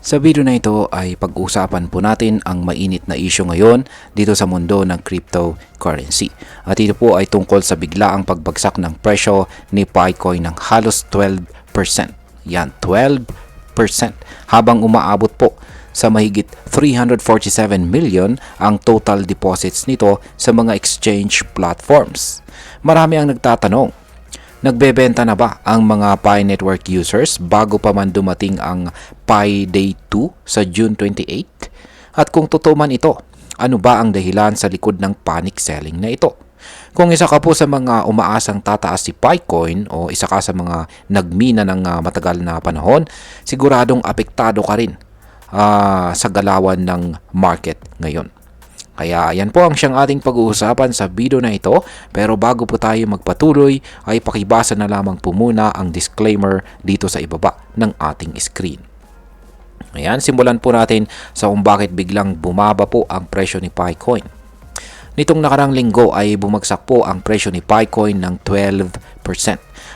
Sa video na ito ay pag-usapan po natin ang mainit na isyu ngayon dito sa mundo ng cryptocurrency. At ito po ay tungkol sa biglaang pagbagsak ng presyo ni Picoin ng halos 12%. Yan, 12% habang umaabot po sa mahigit 347 million ang total deposits nito sa mga exchange platforms. Marami ang nagtatanong, Nagbebenta na ba ang mga Pi Network users bago pa man dumating ang Pi Day 2 sa June 28? At kung totoo man ito, ano ba ang dahilan sa likod ng panic selling na ito? Kung isa ka po sa mga umaasang tataas si Picoin o isa ka sa mga nagmina ng ah, matagal na panahon, siguradong apektado ka rin ah, sa galawan ng market ngayon. Kaya yan po ang siyang ating pag-uusapan sa video na ito. Pero bago po tayo magpatuloy ay pakibasa na lamang po muna ang disclaimer dito sa ibaba ng ating screen. Ayan, simulan po natin sa kung bakit biglang bumaba po ang presyo ni Picoin. Nitong nakarang linggo ay bumagsak po ang presyo ni Picoin ng 12%.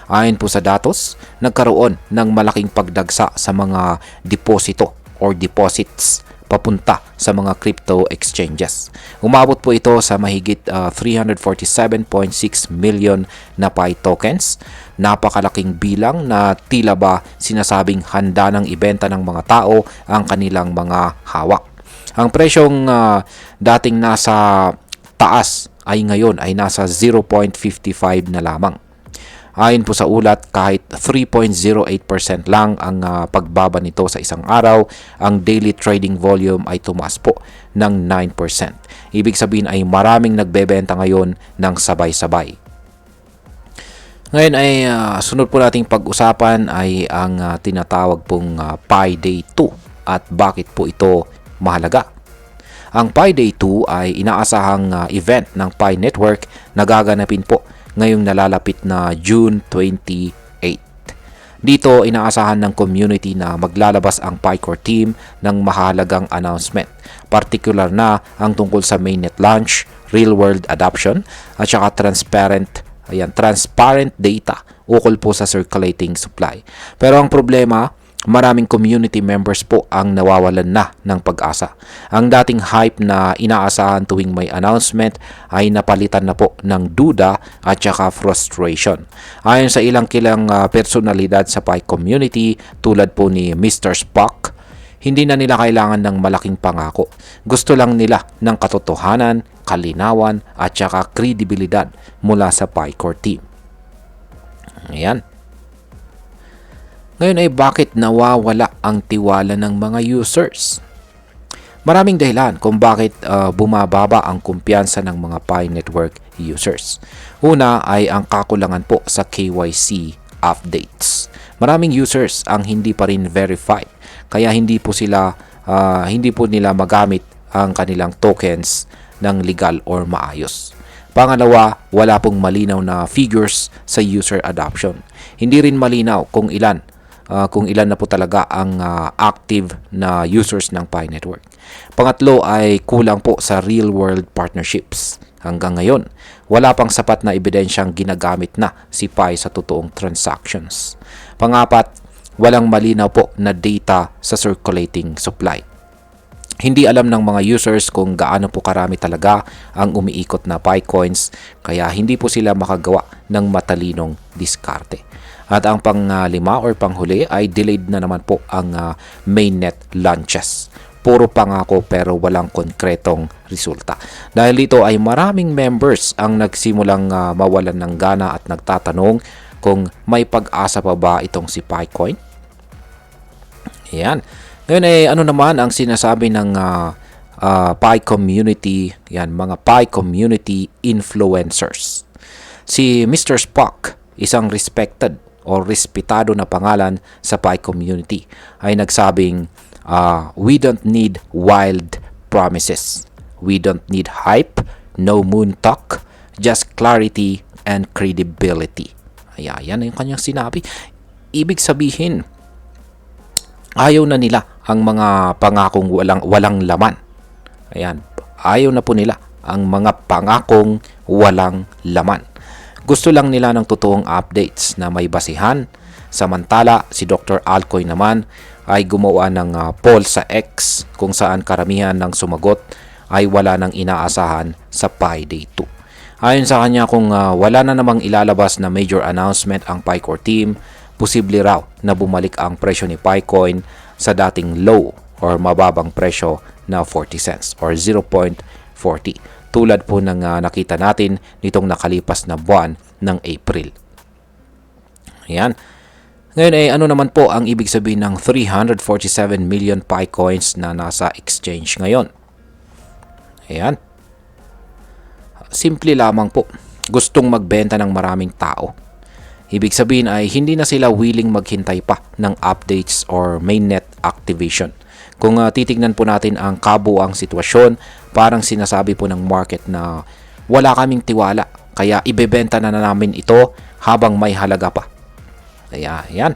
Ayon po sa datos, nagkaroon ng malaking pagdagsa sa mga deposito or deposits papunta sa mga crypto exchanges. Umabot po ito sa mahigit uh, 347.6 million na Pi tokens. Napakalaking bilang na tila ba sinasabing handa ng ibenta ng mga tao ang kanilang mga hawak. Ang presyong uh, dating nasa taas ay ngayon ay nasa 0.55 na lamang. Ayon po sa ulat, kahit 3.08% lang ang uh, pagbaba nito sa isang araw, ang daily trading volume ay tumaas po ng 9%. Ibig sabihin ay maraming nagbebenta ngayon ng sabay-sabay. Ngayon ay uh, sunod po nating pag-usapan ay ang uh, tinatawag pong uh, Pi Day 2 at bakit po ito mahalaga. Ang Pi Day 2 ay inaasahang uh, event ng Pi Network na gaganapin po ngayong nalalapit na June 28. Dito, inaasahan ng community na maglalabas ang PyCore team ng mahalagang announcement, particular na ang tungkol sa mainnet launch, real-world adoption, at saka transparent ayan, transparent data ukol po sa circulating supply. Pero ang problema, maraming community members po ang nawawalan na ng pag-asa. Ang dating hype na inaasahan tuwing may announcement ay napalitan na po ng duda at saka frustration. Ayon sa ilang kilang uh, personalidad sa Pi community tulad po ni Mr. Spock, hindi na nila kailangan ng malaking pangako. Gusto lang nila ng katotohanan, kalinawan at saka kredibilidad mula sa PyCore team. Ayan. Ngayon ay bakit nawawala ang tiwala ng mga users? Maraming dahilan kung bakit uh, bumababa ang kumpiyansa ng mga Pi Network users. Una ay ang kakulangan po sa KYC updates. Maraming users ang hindi pa rin verified kaya hindi po sila uh, hindi po nila magamit ang kanilang tokens ng legal or maayos. Pangalawa, wala pong malinaw na figures sa user adoption. Hindi rin malinaw kung ilan uh, kung ilan na po talaga ang uh, active na users ng Pi Network. Pangatlo ay kulang po sa real-world partnerships. Hanggang ngayon, wala pang sapat na ebidensyang ginagamit na si Pi sa totoong transactions. Pangapat, walang malinaw po na data sa circulating supply. Hindi alam ng mga users kung gaano po karami talaga ang umiikot na Pi coins kaya hindi po sila makagawa ng matalinong diskarte. At ang panglima or panghuli ay delayed na naman po ang uh, mainnet launches. Puro pangako pero walang konkretong resulta. Dahil dito ay maraming members ang nagsimulang uh, mawalan ng gana at nagtatanong kung may pag-asa pa ba itong si Picoin. Ayan. Ngayon ay ano naman ang sinasabi ng uh, uh, Pi community, yan, mga Pi community influencers. Si Mr. Spock, isang respected o respetado na pangalan sa Pi community ay nagsabing uh, we don't need wild promises. We don't need hype, no moon talk, just clarity and credibility. Ayan, yan yung kanyang sinabi. Ibig sabihin, ayaw na nila ang mga pangakong walang, walang laman. Ayan, ayaw na po nila ang mga pangakong walang laman. Gusto lang nila ng totoong updates na may basihan. Samantala, si Dr. Alcoy naman ay gumawa ng ah, poll sa X kung saan karamihan ng sumagot ay wala nang inaasahan sa Pi Day 2. Ayon sa kanya kung ah, wala na namang ilalabas na major announcement ang PiCore team, posible raw na bumalik ang presyo ni Picoin sa dating low or mababang presyo na 40 cents or 0.40 tulad po ng ah, nakita natin nitong nakalipas na buwan ng April. Ayan. Ngayon ay ano naman po ang ibig sabihin ng 347 million Pi coins na nasa exchange ngayon? Ayan. Simple lamang po. Gustong magbenta ng maraming tao. Ibig sabihin ay hindi na sila willing maghintay pa ng updates or mainnet activation. Kung uh, titignan po natin ang kabuang sitwasyon, parang sinasabi po ng market na wala kaming tiwala kaya ibebenta na, na namin ito habang may halaga pa. Kaya yan.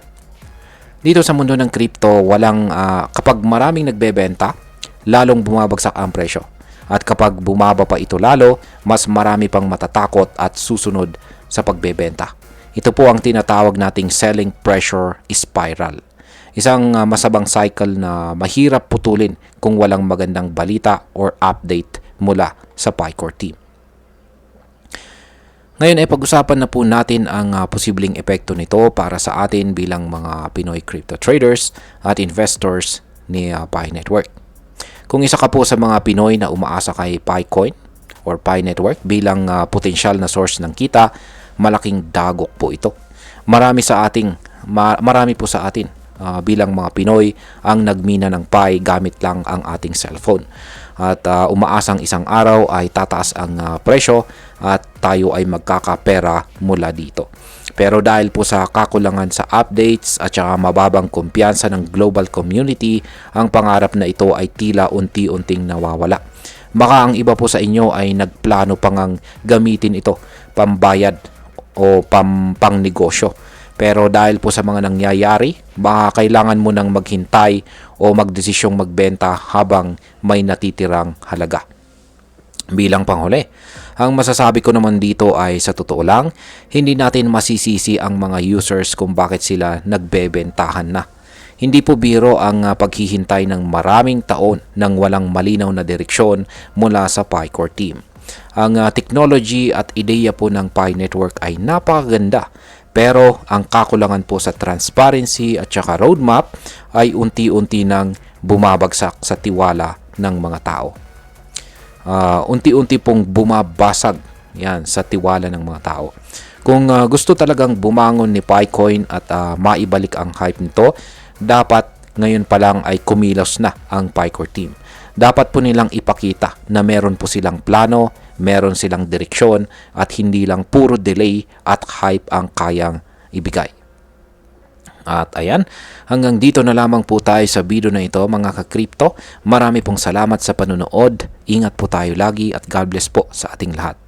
Dito sa mundo ng crypto, walang ah, kapag maraming nagbebenta, lalong bumabagsak ang presyo. At kapag bumaba pa ito lalo, mas marami pang matatakot at susunod sa pagbebenta. Ito po ang tinatawag nating selling pressure spiral. Isang ah, masabang cycle na mahirap putulin kung walang magandang balita or update mula sa Picore team. Ngayon ay pag-usapan na po natin ang ah, posibleng epekto nito para sa atin bilang mga Pinoy crypto traders at investors ni uh, Pi Network. Kung isa ka po sa mga Pinoy na umaasa kay Picoin or Pi Network bilang ah, potensyal na source ng kita, malaking dagok po ito. Marami sa ating ma- marami po sa atin ah, bilang mga Pinoy ang nagmina ng Pi gamit lang ang ating cellphone. At ah, umaasang isang araw ay tataas ang ah, presyo at tayo ay magkakapera mula dito. Pero dahil po sa kakulangan sa updates at saka mababang kumpiyansa ng global community, ang pangarap na ito ay tila unti-unting nawawala. Baka ang iba po sa inyo ay nagplano pang ang gamitin ito pambayad o pam, pang negosyo. Pero dahil po sa mga nangyayari, baka kailangan mo nang maghintay o magdesisyong magbenta habang may natitirang halaga. Bilang panghuli, ang masasabi ko naman dito ay sa totoo lang, hindi natin masisisi ang mga users kung bakit sila nagbebentahan na. Hindi po biro ang ah, paghihintay ng maraming taon ng walang malinaw na direksyon mula sa PiCore team. Ang ah, technology at ideya po ng Pi Network ay napakaganda pero ang kakulangan po sa transparency at saka roadmap ay unti-unti nang bumabagsak sa tiwala ng mga tao uh, unti-unti pong bumabasag yan sa tiwala ng mga tao. Kung uh, gusto talagang bumangon ni Picoin at uh, maibalik ang hype nito, dapat ngayon pa lang ay kumilos na ang Picore team. Dapat po nilang ipakita na meron po silang plano, meron silang direksyon at hindi lang puro delay at hype ang kayang ibigay. At ayan, hanggang dito na lamang po tayo sa video na ito mga ka-crypto. Marami pong salamat sa panunood. Ingat po tayo lagi at God bless po sa ating lahat.